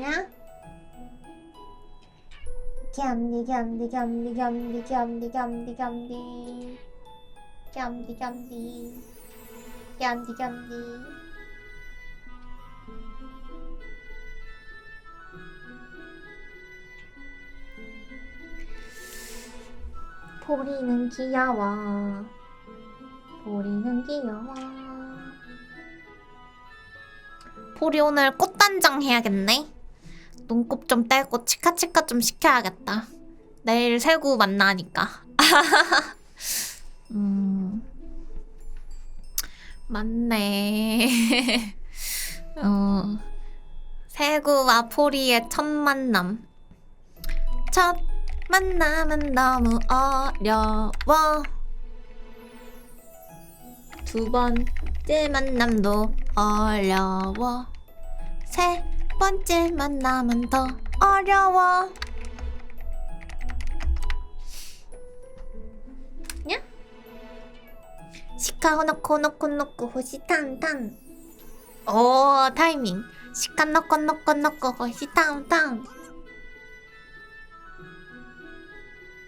야? 겸디 겸디 겸디 겸디 겸디 겸디 겸디. 겸디 겸디. 겸디 겸디. 보리는 귀여워. 보리는 귀여워. 보리 오늘 꽃단장 해야겠네. 눈곱 좀 떼고 치카치카 좀 시켜야겠다. 내일 세구 만나니까. 음. 맞네. 어. 세구와 포리의 첫 만남. 첫 만남은 너무 어려워. 두 번째 만남도 어려워. 세 번째 만남은 더 어려워. 냐? 시카 호노코 노코 노코 호시 탕탕. 오 타이밍. 시카 노코 노코 노코 호시 탕탕.